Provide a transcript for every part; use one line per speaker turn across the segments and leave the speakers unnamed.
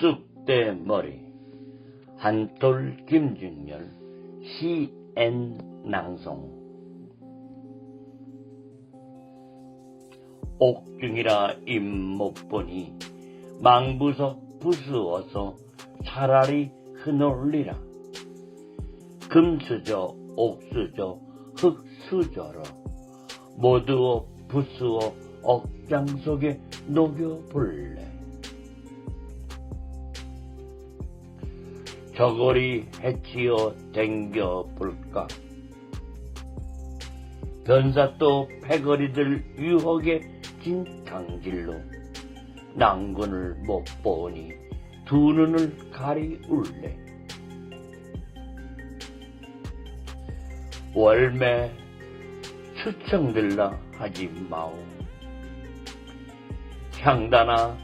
쑥대머리 한톨 김중열 시엔 낭송. 옥중이라 입 못 보니 망부석 부수어서 차라리 흐놀리라. 금수저 옥수저 흙수저로 모두 부수어 억장 속에 녹여볼래 저고리 해치어 댕겨 볼까? 변사또 패거리들 유혹에 진 강질로 낭군을 못 보니 두 눈을 가리 울래. 월매 추청들라 하지 마오. 향단아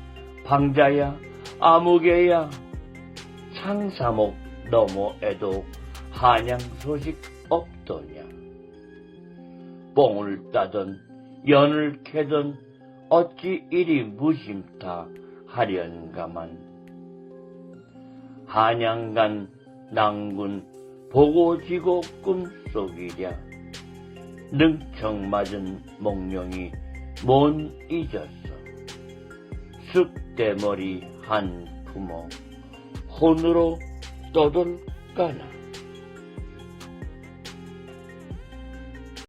방자야 아무개야 창사목 너머에도 한양 소식 없더냐? 뽕을 따던 연을 캐던 어찌 이리 무심타 하련가만? 한양간 낭군 보고지고 꿈속이랴. 능청 맞은 몽룡이 못 잊었어? 쑥대머리 한 품어 혼으로 떠돌까나